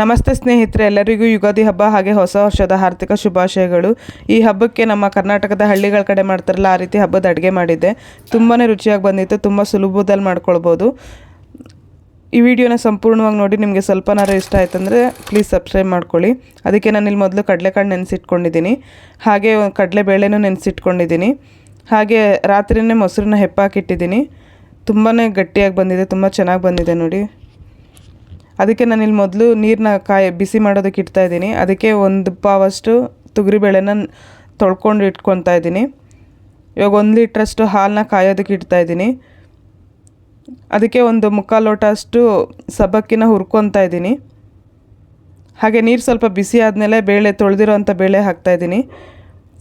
ನಮಸ್ತೆ ಸ್ನೇಹಿತರೆ, ಎಲ್ಲರಿಗೂ ಯುಗಾದಿ ಹಬ್ಬ ಹಾಗೆ ಹೊಸ ವರ್ಷದ ಹಾರ್ದಿಕ ಶುಭಾಶಯಗಳು. ಈ ಹಬ್ಬಕ್ಕೆ ನಮ್ಮ ಕರ್ನಾಟಕದ ಹಳ್ಳಿಗಳ ಕಡೆ ಮಾಡ್ತಾರಲ್ಲ, ಆ ರೀತಿ ಹಬ್ಬದ ಅಡುಗೆ ಮಾಡಿದ್ದೆ. ತುಂಬಾ ರುಚಿಯಾಗಿ ಬಂದಿತ್ತು, ತುಂಬ ಸುಲಭದಲ್ಲಿ ಮಾಡ್ಕೊಳ್ಬೋದು. ಈ ವಿಡಿಯೋನ ಸಂಪೂರ್ಣವಾಗಿ ನೋಡಿ, ನಿಮಗೆ ಸ್ವಲ್ಪನಾರು ಇಷ್ಟ ಆಯ್ತಂದರೆ ಪ್ಲೀಸ್ ಸಬ್ಸ್ಕ್ರೈಬ್ ಮಾಡ್ಕೊಳ್ಳಿ. ಅದಕ್ಕೆ ನಾನು ಇಲ್ಲಿ ಮೊದಲು ಕಡಲೆಕಾಳು ನೆನೆಸಿಟ್ಕೊಂಡಿದ್ದೀನಿ. ಹಾಗೆ ಕಡಲೆಬೇಳೆನೂ ನೆನೆಸಿಟ್ಕೊಂಡಿದ್ದೀನಿ. ಹಾಗೆ ರಾತ್ರಿಯೇ ಮೊಸರನ್ನ ಹೆಪ್ಪಾಕಿಟ್ಟಿದ್ದೀನಿ. ತುಂಬಾ ಗಟ್ಟಿಯಾಗಿ ಬಂದಿದೆ, ತುಂಬ ಚೆನ್ನಾಗಿ ಬಂದಿದೆ ನೋಡಿ. ಅದಕ್ಕೆ ನಾನು ಇಲ್ಲಿ ಮೊದಲು ನೀರನ್ನ ಕಾಯಿ, ಬಿಸಿ ಮಾಡೋದಕ್ಕೆ ಇಡ್ತಾ ಇದ್ದೀನಿ. ಅದಕ್ಕೆ ಒಂದು ಪಾವಷ್ಟು ತೊಗರಿಬೇಳೆನ ತೊಳ್ಕೊಂಡು ಇಟ್ಕೊತಾ ಇದ್ದೀನಿ. ಇವಾಗ ಒಂದು ಲೀಟ್ರಷ್ಟು ಹಾಲನ್ನ ಕಾಯೋದಕ್ಕೆ ಇಡ್ತಾ ಇದ್ದೀನಿ. ಅದಕ್ಕೆ ಒಂದು ಮುಕ್ಕಾಲು ಲೋಟ ಅಷ್ಟು ಸಬ್ಬಕ್ಕಿನ ಹುರ್ಕೊತಾ ಇದ್ದೀನಿ. ಹಾಗೆ ನೀರು ಸ್ವಲ್ಪ ಬಿಸಿ ಆದಮೇಲೆ ಬೇಳೆ ತೊಳೆದಿರೋ ಬೇಳೆ ಹಾಕ್ತಾಯಿದ್ದೀನಿ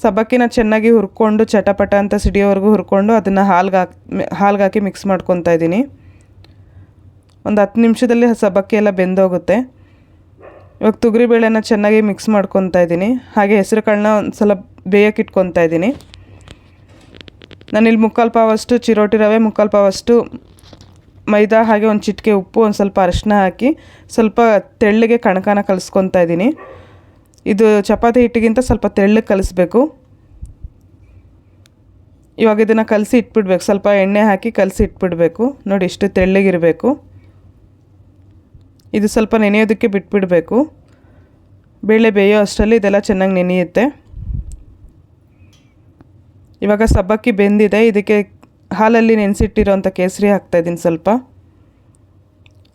ಸಬ್ಬಕ್ಕಿನ ಚೆನ್ನಾಗಿ ಹುರ್ಕೊಂಡು, ಚಟಪಟ ಅಂತ ಸಿಡಿಯೋವರೆಗೂ ಹುರ್ಕೊಂಡು ಅದನ್ನು ಹಾಲ್ಗೆ ಹಾಕಿ ಹಾಲ್ಗೆ ಹಾಕಿ ಮಿಕ್ಸ್ ಮಾಡ್ಕೊತಾ ಇದ್ದೀನಿ. ಒಂದು ಹತ್ತು ನಿಮಿಷದಲ್ಲಿ ಸಬ್ಬಕ್ಕಿ ಎಲ್ಲ ಬೆಂದೋಗುತ್ತೆ. ಇವಾಗ ತೊಗರಿಬೇಳೆನ ಚೆನ್ನಾಗಿ ಮಿಕ್ಸ್ ಮಾಡ್ಕೊತಾ ಇದ್ದೀನಿ. ಹಾಗೆ ಹೆಸರು ಕಾಳನ್ನ ಒಂದು ಸಲ ಬೇಯಕ್ಕೆ ಇಟ್ಕೊತಾ ಇದ್ದೀನಿ. ನಾನಿಲ್ಲಿ ಮುಕ್ಕಾಲು ಪಾವಷ್ಟು ಚಿರೋಟಿ ರವೆ, ಮುಕ್ಕಾಲು ಪಾವಷ್ಟು ಮೈದಾ, ಹಾಗೆ ಒಂದು ಚಿಟಿಕೆ ಉಪ್ಪು, ಒಂದು ಸ್ವಲ್ಪ ಅರಿಶಿನ ಹಾಕಿ ಸ್ವಲ್ಪ ತೆಳ್ಳಗೆ ಕಣಕನ ಕಲಿಸ್ಕೊತಾ ಇದ್ದೀನಿ. ಇದು ಚಪಾತಿ ಹಿಟ್ಟಿಗಿಂತ ಸ್ವಲ್ಪ ತೆಳ್ಳಗೆ ಕಲಿಸ್ಬೇಕು. ಇವಾಗ ಇದನ್ನು ಕಲಸಿ ಇಟ್ಬಿಡ್ಬೇಕು. ಸ್ವಲ್ಪ ಎಣ್ಣೆ ಹಾಕಿ ಕಲಸಿ ಇಟ್ಬಿಡಬೇಕು. ನೋಡಿ ಇಷ್ಟು ತೆಳ್ಳಗಿರಬೇಕು. ಇದು ಸ್ವಲ್ಪ ನೆನೆಯೋದಕ್ಕೆ ಬಿಟ್ಬಿಡಬೇಕು. ಬೇಳೆ ಬೇಯೋ ಅಷ್ಟರಲ್ಲಿ ಇದೆಲ್ಲ ಚೆನ್ನಾಗಿ ನೆನೆಯುತ್ತೆ. ಇವಾಗ ಸಬ್ಬಕ್ಕಿ ಬೆಂದಿದೆ. ಇದಕ್ಕೆ ಹಾಲಲ್ಲಿ ನೆನೆಸಿಟ್ಟಿರೋಂಥ ಕೇಸರಿ ಹಾಕ್ತಾಯಿದ್ದೀನಿ ಸ್ವಲ್ಪ.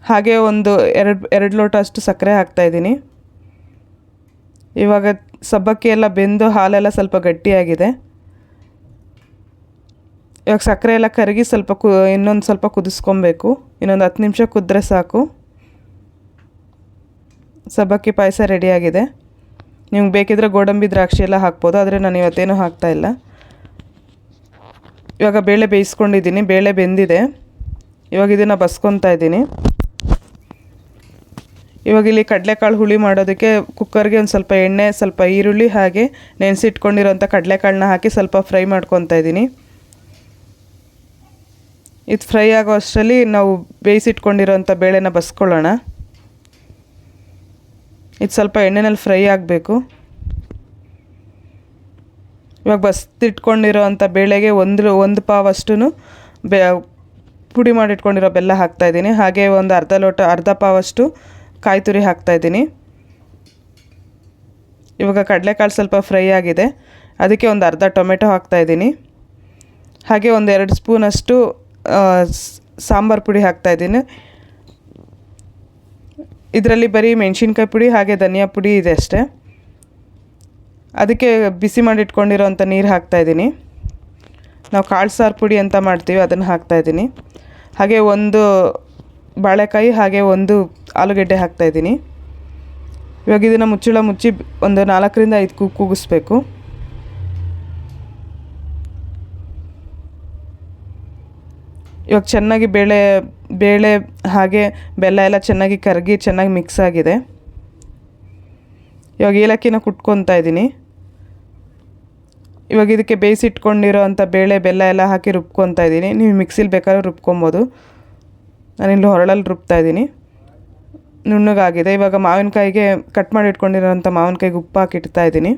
ಹಾಗೆ ಒಂದು ಎರಡು ಎರಡು ಲೋಟ ಅಷ್ಟು ಸಕ್ಕರೆ ಹಾಕ್ತಾಯಿದ್ದೀನಿ ಇವಾಗ ಸಬ್ಬಕ್ಕಿ ಎಲ್ಲ ಬೆಂದು ಹಾಲೆಲ್ಲ ಸ್ವಲ್ಪ ಗಟ್ಟಿಯಾಗಿದೆ. ಇವಾಗ ಸಕ್ಕರೆ ಎಲ್ಲ ಕರಗಿ ಸ್ವಲ್ಪ ಕು, ಇನ್ನೊಂದು ಸ್ವಲ್ಪ ಕುದಿಸ್ಕೊಬೇಕು. ಇನ್ನೊಂದು ಹತ್ತು ನಿಮಿಷ ಕುದ್ರೆ ಸಾಕು. ಸಬ್ಬಕ್ಕಿ ಪಾಯಸ ರೆಡಿಯಾಗಿದೆ ನಿಮ್ಗೆ ಬೇಕಿದ್ರೆ ಗೋಡಂಬಿ ದ್ರಾಕ್ಷಿ ಎಲ್ಲ ಹಾಕ್ಬೋದು, ಆದರೆ ನಾನು ಇವತ್ತೇನು ಹಾಕ್ತಾಯಿಲ್ಲ ಇವಾಗ ಬೇಳೆ ಬೇಯಿಸ್ಕೊಂಡಿದ್ದೀನಿ, ಬೇಳೆ ಬೆಂದಿದೆ. ಇವಾಗ ಇದನ್ನು ಬಸ್ಕೊತಾ ಇದ್ದೀನಿ. ಇವಾಗ ಇಲ್ಲಿ ಕಡಲೆಕಾಳು ಹುಳಿ ಮಾಡೋದಕ್ಕೆ ಕುಕ್ಕರ್ಗೆ ಒಂದು ಸ್ವಲ್ಪ ಎಣ್ಣೆ, ಸ್ವಲ್ಪ ಈರುಳ್ಳಿ ಹಾಗೆ ನೆನೆಸಿಟ್ಕೊಂಡಿರೋಂಥ ಕಡಲೆಕಾಳನ್ನ ಹಾಕಿ ಸ್ವಲ್ಪ ಫ್ರೈ ಮಾಡ್ಕೊತಾ ಇದ್ದೀನಿ. ಇದು ಫ್ರೈ ಆಗೋ ಅಷ್ಟರಲ್ಲಿ ನಾವು ಬೇಯಿಸಿಟ್ಕೊಂಡಿರೋಂಥ ಬೇಳೆನ ಬಸ್ಕೊಳ್ಳೋಣ. ಇದು ಸ್ವಲ್ಪ ಎಣ್ಣೆನಲ್ಲಿ ಫ್ರೈ ಆಗಬೇಕು. ಇವಾಗ ಬಸ್ತಿಟ್ಕೊಂಡಿರೋ ಅಂಥ ಬೇಳೆಗೆ ಒಂದು ಒಂದು ಪಾವಷ್ಟು ಬೆ, ಪುಡಿ ಮಾಡಿಟ್ಕೊಂಡಿರೋ ಬೆಲ್ಲ ಹಾಕ್ತಾಯಿದ್ದೀನಿ ಹಾಗೆ ಒಂದು ಅರ್ಧ ಲೋಟ, ಅರ್ಧ ಪಾವಷ್ಟು ಕಾಯಿ ತುರಿ ಹಾಕ್ತಾಯಿದ್ದೀನಿ ಇವಾಗ ಕಡಲೆಕಾಳು ಸ್ವಲ್ಪ ಫ್ರೈ ಆಗಿದೆ. ಅದಕ್ಕೆ ಒಂದು ಅರ್ಧ ಟೊಮೆಟೊ ಹಾಕ್ತಾಯಿದ್ದೀನಿ ಹಾಗೆ ಒಂದು ಎರಡು ಸ್ಪೂನಷ್ಟು ಸಾಂಬಾರು ಪುಡಿ ಹಾಕ್ತಾಯಿದ್ದೀನಿ ಇದರಲ್ಲಿ ಬರೀ ಮೆಣಸಿನ್ಕಾಯಿ ಪುಡಿ ಹಾಗೆ ಧನಿಯಾ ಪುಡಿ ಇದೆ ಅಷ್ಟೇ. ಅದಕ್ಕೆ ಬಿಸಿ ಮಾಡಿಟ್ಕೊಂಡಿರೋಂಥ ನೀರು ಹಾಕ್ತಾಯಿದ್ದೀನಿ ನಾವು ಕಾಳು ಸಾರು ಪುಡಿ ಅಂತ ಮಾಡ್ತೀವಿ, ಅದನ್ನು ಹಾಕ್ತಾಯಿದ್ದೀನಿ ಹಾಗೆ ಒಂದು ಬಾಳೆಕಾಯಿ, ಹಾಗೆ ಒಂದು ಆಲೂಗೆಡ್ಡೆ ಹಾಕ್ತಾಯಿದ್ದೀನಿ ಇವಾಗ ಇದನ್ನು ಮುಚ್ಚಳ ಮುಚ್ಚಿ ಒಂದು ನಾಲ್ಕರಿಂದ ಐದು ಕೂಗಿಸ್ಬೇಕು. ಇವಾಗ ಚೆನ್ನಾಗಿ ಬೇಳೆ ಬೇಳೆ ಹಾಗೆ ಬೆಲ್ಲ ಎಲ್ಲ ಚೆನ್ನಾಗಿ ಕರಗಿ ಚೆನ್ನಾಗಿ ಮಿಕ್ಸ್ ಆಗಿದೆ. ಇವಾಗ ಏಲಕ್ಕಿನ ಕುಟ್ಕೊತಾ ಇದ್ದೀನಿ. ಇವಾಗ ಇದಕ್ಕೆ ಬೇಯಿಸಿಟ್ಕೊಂಡಿರೋ ಅಂಥ ಬೇಳೆ, ಬೆಲ್ಲ ಎಲ್ಲ ಹಾಕಿ ರುಬ್ಕೊತಾ ಇದ್ದೀನಿ. ನೀವು ಮಿಕ್ಸಿಲಿ ಬೇಕಾದ್ರೆ ರುಬ್ಕೊಬೋದು. ನಾನಿಲ್ಲಿ ಹೊರಳಲ್ಲಿ ರುಬ್ತಾ ಇದ್ದೀನಿ. ನುಣ್ಣಗಾಗಿದೆ. ಇವಾಗ ಮಾವಿನಕಾಯಿಗೆ ಕಟ್ ಮಾಡಿ ಇಟ್ಕೊಂಡಿರೋಂಥ ಮಾವಿನಕಾಯಿಗೆ ಉಪ್ಪು ಹಾಕಿಡ್ತಾ ಇದ್ದೀನಿ.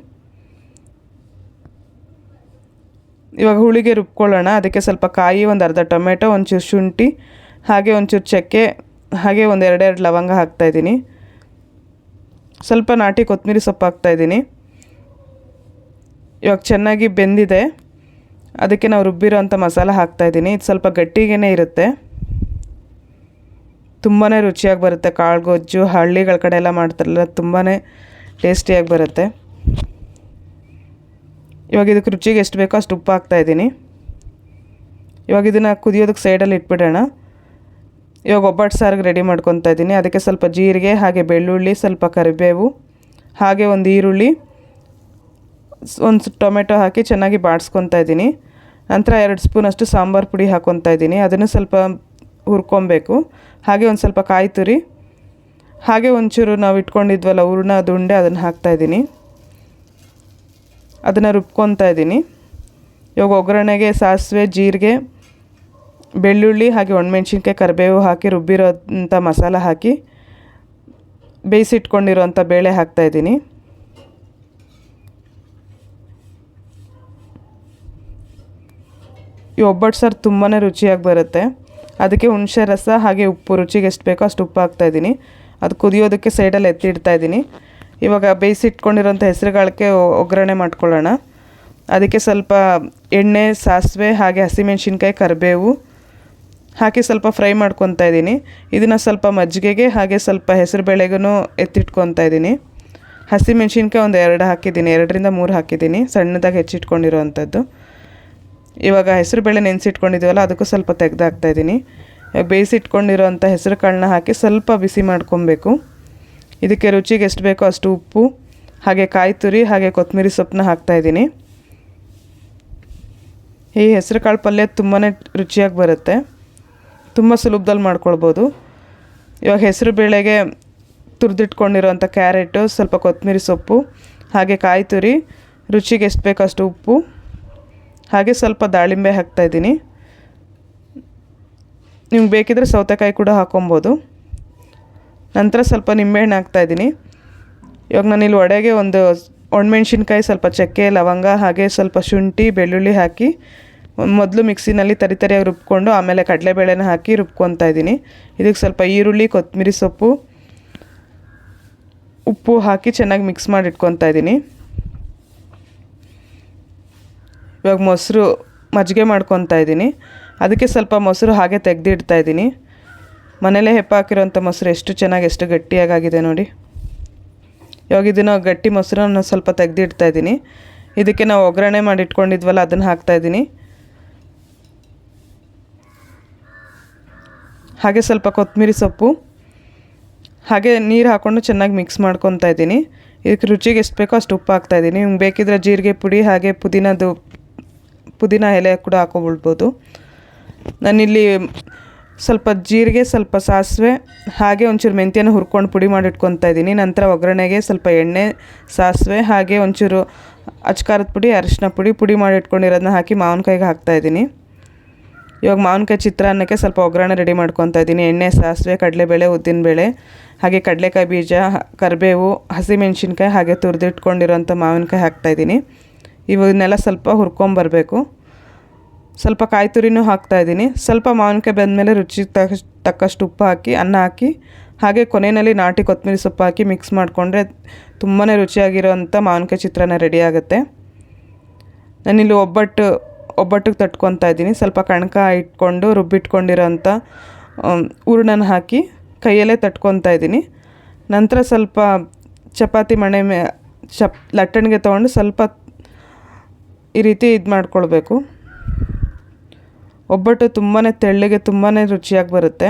ಇವಾಗ ಹುಳಿಗೆ ರುಬ್ಕೊಳ್ಳೋಣ. ಅದಕ್ಕೆ ಸ್ವಲ್ಪ ಕಾಯಿ, ಒಂದು ಅರ್ಧ ಟೊಮೆಟೊ ಒಂಚೂರು ಶುಂಠಿ ಹಾಗೆ ಒಂಚೂರು ಚಕ್ಕೆ, ಹಾಗೆ ಒಂದು ಎರಡೆರಡು ಲವಂಗ ಹಾಕ್ತಾಯಿದ್ದೀನಿ ಸ್ವಲ್ಪ ನಾಟಿ ಕೊತ್ತಂಬರಿ ಸೊಪ್ಪು ಹಾಕ್ತಾಯಿದ್ದೀನಿ ಇವಾಗ ಚೆನ್ನಾಗಿ ಬೆಂದಿದೆ. ಅದಕ್ಕೆ ನಾವು ರುಬ್ಬಿರೋ ಅಂಥ ಮಸಾಲ ಹಾಕ್ತಾಯಿದ್ದೀನಿ ಇದು ಸ್ವಲ್ಪ ಗಟ್ಟಿಗೇ ಇರುತ್ತೆ. ತುಂಬಾ ರುಚಿಯಾಗಿ ಬರುತ್ತೆ. ಕಾಳು ಗೊಜ್ಜು ಹಳ್ಳಿಗಳ ಕಡೆ ಎಲ್ಲ ಮಾಡ್ತಾರಲ್ಲ ತುಂಬಾ ಟೇಸ್ಟಿಯಾಗಿ ಬರುತ್ತೆ. ಇವಾಗ ಇದಕ್ಕೆ ರುಚಿಗೆ ಎಷ್ಟು ಬೇಕೋ ಅಷ್ಟು ಉಪ್ಪು ಹಾಕ್ತಾಯಿದ್ದೀನಿ ಇವಾಗ ಇದನ್ನು ಕುದಿಯೋದಕ್ಕೆ ಸೈಡಲ್ಲಿ ಇಟ್ಬಿಡೋಣ. ಇವಾಗ ಒಬ್ಬಟ್ಟು ಸಾರಿಗೆ ರೆಡಿ ಮಾಡ್ಕೊತಾ ಇದ್ದೀನಿ. ಅದಕ್ಕೆ ಸ್ವಲ್ಪ ಜೀರಿಗೆ, ಹಾಗೆ ಬೆಳ್ಳುಳ್ಳಿ, ಸ್ವಲ್ಪ ಕರಿಬೇವು, ಹಾಗೆ ಒಂದು ಈರುಳ್ಳಿ, ಒಂದು ಟೊಮೆಟೊ ಹಾಕಿ ಚೆನ್ನಾಗಿ ಬಾಡಿಸ್ಕೊತಾ ಇದ್ದೀನಿ. ನಂತರ ಎರಡು ಸ್ಪೂನಷ್ಟು ಸಾಂಬಾರು ಪುಡಿ ಹಾಕ್ಕೊತಾ ಇದ್ದೀನಿ. ಅದನ್ನು ಸ್ವಲ್ಪ ಹುರ್ಕೊಬೇಕು. ಹಾಗೆ ಒಂದು ಸ್ವಲ್ಪ ಕಾಯಿ ತುರಿ, ಹಾಗೆ ಒಂಚೂರು ನಾವು ಇಟ್ಕೊಂಡಿದ್ವಲ್ಲ ಹೂರ್ಣ, ದುಂಡೆ ಅದನ್ನು ಹಾಕ್ತಾಯಿದ್ದೀನಿ ಅದನ್ನು ರುಬ್ಕೊತಾ ಇದ್ದೀನಿ. ಇವಾಗ ಒಗ್ಗರಣೆಗೆ ಸಾಸಿವೆ, ಜೀರಿಗೆ ಬೆಳ್ಳುಳ್ಳಿ ಹಾಗೆ ಒಣಮೆಣ್ಸಿನ್ಕಾಯಿ ಕರಿಬೇವು ಹಾಕಿ ರುಬ್ಬಿರೋಂಥ ಮಸಾಲ ಹಾಕಿ ಬೇಯಿಸಿಟ್ಕೊಂಡಿರೋಂಥ ಬೇಳೆ ಹಾಕ್ತಾಯಿದ್ದೀನಿ ಈ ಒಬ್ಬಟ್ಟು ಸಾರು ತುಂಬಾ ರುಚಿಯಾಗಿ ಬರುತ್ತೆ. ಅದಕ್ಕೆ ಹುಣಸೆ ರಸ ಹಾಗೆ ಉಪ್ಪು, ರುಚಿಗೆ ಎಷ್ಟು ಬೇಕೋ ಅಷ್ಟು ಉಪ್ಪು ಹಾಕ್ತಾಯಿದ್ದೀನಿ ಅದು ಕುದಿಯೋದಕ್ಕೆ ಸೈಡಲ್ಲಿ ಎತ್ತಿಡ್ತಾ ಇದ್ದೀನಿ. ಇವಾಗ ಬೇಯಿಸಿಟ್ಕೊಂಡಿರೋಂಥ ಹೆಸರುಗಾಳಕ್ಕೆ ಒಗ್ಗರಣೆ ಮಾಡ್ಕೊಳ್ಳೋಣ. ಅದಕ್ಕೆ ಸ್ವಲ್ಪ ಎಣ್ಣೆ, ಸಾಸಿವೆ ಹಾಗೆ ಹಸಿಮೆಣ್ಸಿನ್ಕಾಯಿ, ಕರಿಬೇವು ಹಾಕಿ ಸ್ವಲ್ಪ ಫ್ರೈ ಮಾಡ್ಕೊತಾ ಇದ್ದೀನಿ. ಇದನ್ನು ಸ್ವಲ್ಪ ಮಜ್ಜಿಗೆಗೆ ಹಾಗೆ ಸ್ವಲ್ಪ ಹೆಸರು ಬೇಳೆಗೂ ಎತ್ತಿಟ್ಕೊತಾ ಇದ್ದೀನಿ. ಹಸಿಮೆಣ್ಸಿನ್ಕಾಯಿ ಒಂದು ಎರಡು ಹಾಕಿದ್ದೀನಿ. ಎರಡರಿಂದ ಮೂರು ಹಾಕಿದ್ದೀನಿ. ಸಣ್ಣದಾಗಿ ಹೆಚ್ಚಿಟ್ಕೊಂಡಿರೋ ಅಂಥದ್ದು ಇವಾಗ ಹೆಸರು ಬೇಳೆ ನೆನೆಸಿಟ್ಕೊಂಡಿದ್ದೀವಲ್ಲ, ಅದಕ್ಕೂ ಸ್ವಲ್ಪ ತೆಗೆದು ಹಾಕ್ತಾಯಿದ್ದೀನಿ ಬೇಯಿಸಿಟ್ಕೊಂಡಿರೋಂಥ ಹೆಸರು ಕಾಳನ್ನ ಹಾಕಿ ಸ್ವಲ್ಪ ಬಿಸಿ ಮಾಡ್ಕೊಬೇಕು. ಇದಕ್ಕೆ ರುಚಿಗೆ ಎಷ್ಟು ಬೇಕೋ ಅಷ್ಟು ಉಪ್ಪು, ಹಾಗೆ ಕಾಯಿ ತುರಿ, ಹಾಗೆ ಕೊತ್ತಂಬರಿ ಸೊಪ್ಪನ್ನ ಹಾಕ್ತಾಯಿದ್ದೀನಿ ಈ ಹೆಸರು ಕಾಳು ಪಲ್ಯ ತುಂಬಾ ರುಚಿಯಾಗಿ ಬರುತ್ತೆ. ತುಂಬ ಸುಲಭದಲ್ಲಿ ಮಾಡ್ಕೊಳ್ಬೋದು. ಇವಾಗ ಹೆಸರು ಬೇಳೆಗೆ ತುರಿದಿಟ್ಕೊಂಡಿರೋಂಥ ಕ್ಯಾರೆಟು, ಸ್ವಲ್ಪ ಕೊತ್ತಂಬರಿ ಸೊಪ್ಪು, ಹಾಗೆ ಕಾಯಿ ತುರಿ, ರುಚಿಗೆ ಎಷ್ಟು ಬೇಕಷ್ಟು ಉಪ್ಪು, ಹಾಗೆ ಸ್ವಲ್ಪ ದಾಳಿಂಬೆ ಹಾಕ್ತಾಯಿದ್ದೀನಿ ನಿಮ್ಗೆ ಬೇಕಿದ್ರೆ ಸೌತೆಕಾಯಿ ಕೂಡ ಹಾಕೊಬೋದು. ನಂತರ ಸ್ವಲ್ಪ ನಿಂಬೆಹಣ್ಣು ಹಾಕ್ತಾಯಿದ್ದೀನಿ ಇವಾಗ ನಾನಿಲ್ಲಿ ಒಡೆಗೆ ಒಂದು ಒಣಮೆಣ್ಸಿನ್ಕಾಯಿ, ಸ್ವಲ್ಪ ಚಕ್ಕೆ, ಲವಂಗ, ಹಾಗೆ ಸ್ವಲ್ಪ ಶುಂಠಿ, ಬೆಳ್ಳುಳ್ಳಿ ಹಾಕಿ ಮೊದಲು ಮಿಕ್ಸಿನಲ್ಲಿ ತರಿ ತರಿಯಾಗಿ ರುಬ್ಕೊಂಡು ಆಮೇಲೆ ಕಡಲೆಬೇಳೆನ ಹಾಕಿ ರುಬ್ಕೊತಾ ಇದ್ದೀನಿ. ಇದಕ್ಕೆ ಸ್ವಲ್ಪ ಈರುಳ್ಳಿ, ಕೊತ್ತಂಬರಿ ಸೊಪ್ಪು, ಉಪ್ಪು ಹಾಕಿ ಚೆನ್ನಾಗಿ ಮಿಕ್ಸ್ ಮಾಡಿ ಇಟ್ಕೊತಾ ಇದ್ದೀನಿ. ಇವಾಗ ಮೊಸರು ಮಜ್ಜಿಗೆ ಮಾಡ್ಕೊತಾ ಇದ್ದೀನಿ. ಅದಕ್ಕೆ ಸ್ವಲ್ಪ ಮೊಸರು ಹಾಗೆ ತೆಗೆದಿಡ್ತಾ ಇದ್ದೀನಿ. ಮನೇಲೇ ಹೆಪ್ಪ ಹಾಕಿರೋಂಥ ಮೊಸರು ಎಷ್ಟು ಚೆನ್ನಾಗಿ, ಎಷ್ಟು ಗಟ್ಟಿಯಾಗಿದೆ ನೋಡಿ. ಇವಾಗ ಇದನ್ನು ಗಟ್ಟಿ ಮೊಸರನ್ನು ಸ್ವಲ್ಪ ತೆಗೆದಿಡ್ತಾ ಇದ್ದೀನಿ. ಇದಕ್ಕೆ ನಾವು ಒಗ್ಗರಣೆ ಮಾಡಿ ಇಟ್ಕೊಂಡಿದ್ವಲ್ಲ, ಅದನ್ನು ಹಾಕ್ತಾಯಿದ್ದೀನಿ ಹಾಗೆ ಸ್ವಲ್ಪ ಕೊತ್ತಂಬರಿ ಸೊಪ್ಪು, ಹಾಗೆ ನೀರು ಹಾಕ್ಕೊಂಡು ಚೆನ್ನಾಗಿ ಮಿಕ್ಸ್ ಮಾಡ್ಕೊತಾ ಇದ್ದೀನಿ. ಇದಕ್ಕೆ ರುಚಿಗೆ ಎಷ್ಟು ಬೇಕೋ ಅಷ್ಟು ಉಪ್ಪು ಹಾಕ್ತಾಯಿದ್ದೀನಿ ನಿಮ್ಗೆ ಬೇಕಿದ್ರೆ ಜೀರಿಗೆ ಪುಡಿ ಹಾಗೆ ಪುದೀನದು, ಪುದೀನ ಎಲೆ ಕೂಡ ಹಾಕೊಬಿಡ್ಬೋದು. ನಾನಿಲ್ಲಿ ಸ್ವಲ್ಪ ಜೀರಿಗೆ, ಸ್ವಲ್ಪ ಸಾಸಿವೆ, ಹಾಗೆ ಒಂಚೂರು ಮೆಂತ್ಯನ ಹುರ್ಕೊಂಡು ಪುಡಿ ಮಾಡಿ ಇಟ್ಕೊತಾ ಇದ್ದೀನಿ. ನಂತರ ಒಗ್ಗರಣೆಗೆ ಸ್ವಲ್ಪ ಎಣ್ಣೆ, ಸಾಸಿವೆ, ಹಾಗೆ ಒಂಚೂರು ಅಚ್ಕಾರದ ಪುಡಿ ಅರಿಶಿನ ಪುಡಿ ಪುಡಿ ಮಾಡಿ ಇಟ್ಕೊಂಡಿರೋದನ್ನ ಹಾಕಿ ಮಾವಿನಕಾಯಿಗೆ ಹಾಕ್ತಾಯಿದ್ದೀನಿ ಇವಾಗ ಮಾವಿನಕಾಯಿ ಚಿತ್ರಾನ್ನಕ್ಕೆ ಸ್ವಲ್ಪ ಒಗ್ಗರಣೆ ರೆಡಿ ಮಾಡ್ಕೊತಾ ಇದ್ದೀನಿ. ಎಣ್ಣೆ, ಸಾಸಿವೆ, ಕಡಲೆಬೇಳೆ ಉದ್ದಿನಬೇಳೆ ಹಾಗೆ ಕಡಲೆಕಾಯಿ ಬೀಜ, ಕರಿಬೇವು, ಹಸಿಮೆಣ್ಸಿನ್ಕಾಯಿ ಹಾಗೆ ತುರಿದಿಟ್ಕೊಂಡಿರೋಂಥ ಮಾವಿನಕಾಯಿ ಹಾಕ್ತಾಯಿದ್ದೀನಿ ಇವನ್ನೆಲ್ಲ ಸ್ವಲ್ಪ ಹುರ್ಕೊಂಬರಬೇಕು. ಸ್ವಲ್ಪ ಕಾಯಿ ತುರಿನೂ ಹಾಕ್ತಾಯಿದ್ದೀನಿ ಸ್ವಲ್ಪ ಮಾವಿನಕಾಯಿ ಬೆಂದಮೇಲೆ ರುಚಿ ತಕ್ಕ ತಕ್ಕಷ್ಟು ಉಪ್ಪು ಹಾಕಿ, ಅನ್ನ ಹಾಕಿ, ಹಾಗೆ ಕೊನೆಯಲ್ಲಿ ನಾಟಿ ಕೊತ್ತಂಬರಿ ಸೊಪ್ಪು ಹಾಕಿ ಮಿಕ್ಸ್ ಮಾಡಿಕೊಂಡ್ರೆ ತುಂಬಾ ರುಚಿಯಾಗಿರೋವಂಥ ಮಾವಿನಕಾಯಿ ಚಿತ್ರಾನ್ನ ರೆಡಿ ಆಗುತ್ತೆ. ನಾನಿಲ್ಲಿ ಒಬ್ಬಟ್ಟು ಒಬ್ಬಟ್ಟಿಗೆ ತಟ್ಕೊತಾ ಇದ್ದೀನಿ. ಸ್ವಲ್ಪ ಕಣಕ ಇಟ್ಕೊಂಡು ರುಬ್ಬಿಟ್ಕೊಂಡಿರೋಂಥ ಹೂರ್ಣನ ಹಾಕಿ ಕೈಯಲ್ಲೇ ತಟ್ಕೊತಾ ಇದ್ದೀನಿ. ನಂತರ ಸ್ವಲ್ಪ ಚಪಾತಿ ಮಣೆ ಮೇ, ಚಪ್, ಲಟ್ಟಣಿಗೆ ತೊಗೊಂಡು ಸ್ವಲ್ಪ ಈ ರೀತಿ ಇದು ಮಾಡ್ಕೊಳ್ಬೇಕು. ಒಬ್ಬಟ್ಟು ತುಂಬಾ ತೆಳ್ಳಗೆ ತುಂಬಾ ರುಚಿಯಾಗಿ ಬರುತ್ತೆ.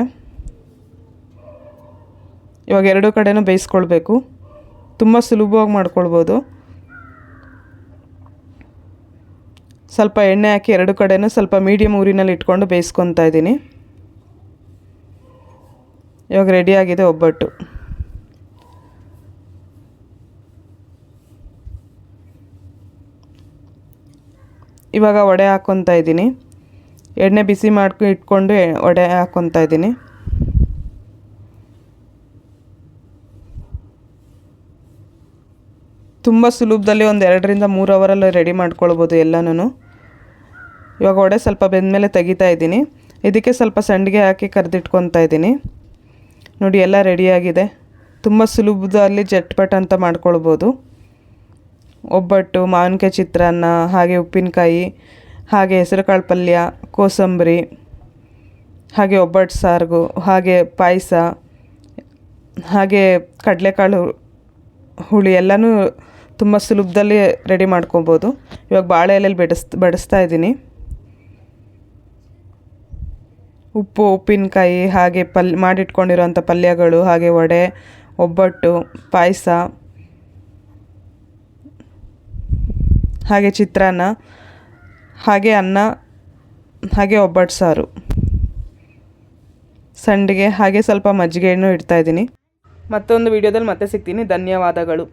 ಇವಾಗ ಎರಡೂ ಕಡೆನೂ ಬೇಯಿಸ್ಕೊಳ್ಬೇಕು. ತುಂಬ ಸುಲಭವಾಗಿ ಮಾಡ್ಕೊಳ್ಬೋದು. ಸ್ವಲ್ಪ ಎಣ್ಣೆ ಹಾಕಿ ಎರಡು ಕಡೆನೂ ಸ್ವಲ್ಪ ಮೀಡಿಯಮ್ ಊರಿನಲ್ಲಿ ಇಟ್ಕೊಂಡು ಬೇಯಿಸ್ಕೊತಾ ಇದ್ದೀನಿ. ಇವಾಗ ರೆಡಿಯಾಗಿದೆ ಒಬ್ಬಟ್ಟು. ಇವಾಗ ವಡೆ ಹಾಕ್ಕೊತಾ ಇದ್ದೀನಿ. ಎಣ್ಣೆ ಬಿಸಿ ಮಾಡ್ಕೊ, ಇಟ್ಕೊಂಡು ವಡೆ ಹಾಕ್ಕೊತಾ ಇದ್ದೀನಿ. ತುಂಬ ಸುಲಭದಲ್ಲಿ ಒಂದು ಎರಡರಿಂದ ಮೂರು ಅವರಲ್ಲಿ ರೆಡಿ ಮಾಡ್ಕೊಳ್ಬೋದು ಎಲ್ಲನೂ ಇವಾಗ ಒಡೆ ಸ್ವಲ್ಪ ಬೆಂದಮೇಲೆ ತೆಗಿತಾ ಇದ್ದೀನಿ. ಇದಕ್ಕೆ ಸ್ವಲ್ಪ ಸಂಡಿಗೆ ಹಾಕಿ ಕರೆದಿಟ್ಕೊತಾ ಇದ್ದೀನಿ. ನೋಡಿ, ಎಲ್ಲ ರೆಡಿಯಾಗಿದೆ ತುಂಬ ಸುಲಭದಲ್ಲಿ ಜಟ್ಪಟ್ ಅಂತ ಮಾಡ್ಕೊಳ್ಬೋದು. ಒಬ್ಬಟ್ಟು, ಮಾವಿನಕಾಯಿ ಚಿತ್ರಾನ್ನ, ಹಾಗೆ ಉಪ್ಪಿನಕಾಯಿ, ಹಾಗೆ ಹೆಸರುಕಾಳು ಪಲ್ಯ, ಕೋಸಂಬರಿ, ಹಾಗೆ ಒಬ್ಬಟ್ಟು ಸಾರಿಗು, ಹಾಗೆ ಪಾಯಸ, ಹಾಗೆ ಕಡಲೆಕಾಳು ಹುಳಿ ಎಲ್ಲನೂ ತುಂಬ ಸುಲಭದಲ್ಲಿ ರೆಡಿ ಮಾಡ್ಕೊಬೋದು. ಇವಾಗ ಬಾಳೆ ಎಲೆಯಲ್ಲಿ ಬಡಿಸ್, ಬಡಿಸ್ತಾ ಇದ್ದೀನಿ. ಉಪ್ಪು, ಉಪ್ಪಿನಕಾಯಿ ಹಾಗೆ ಪಲ್ ಮಾಡಿಟ್ಕೊಂಡಿರೋಂಥ ಪಲ್ಯಗಳು ಹಾಗೆ ವಡೆ, ಒಬ್ಬಟ್ಟು, ಪಾಯಸ, ಹಾಗೆ ಚಿತ್ರಾನ್ನ, ಹಾಗೆ ಅನ್ನ, ಹಾಗೆ ಒಬ್ಬಟ್ಟು ಸಾರು. ಸಂಡಿಗೆ ಹಾಗೆ ಸ್ವಲ್ಪ ಮಜ್ಜಿಗೆಯನ್ನು ಇಡ್ತಾಯಿದ್ದೀನಿ ಮತ್ತೊಂದು ವಿಡಿಯೋದಲ್ಲಿ ಮತ್ತೆ ಸಿಗ್ತೀನಿ. ಧನ್ಯವಾದಗಳು.